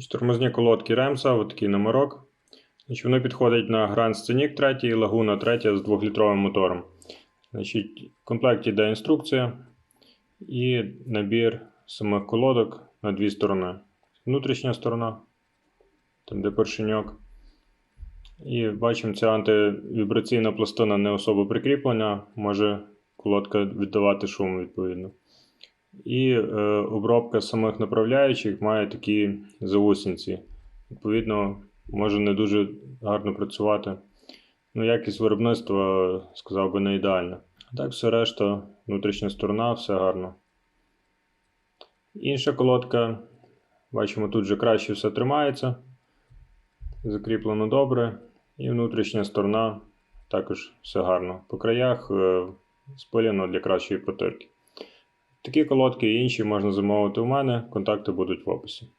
Значить, Тормозні колодки Ремса, от такий номерок. Значить, воно підходить на Grand Scenic 3 і Laguna 3 з 2-літровим мотором. Значить, в комплекті йде інструкція і набір самих колодок на дві сторони. Внутрішня сторона, там де поршеньок. І бачимо, ця антивібраційна пластина не особо прикріплена, може колодка віддавати шум відповідно. І е, обробка самих направляючих має такі заусінці. Відповідно, може не дуже гарно працювати. Ну, якість виробництва, сказав би, не ідеальна. Так, все решта, внутрішня сторона, все гарно. Інша колодка, бачимо, тут вже краще все тримається. Закріплено добре. І внутрішня сторона також все гарно. По краях е, спилено для кращої протирки. Такі колодки і інші можна замовити у мене, контакти будуть в описі.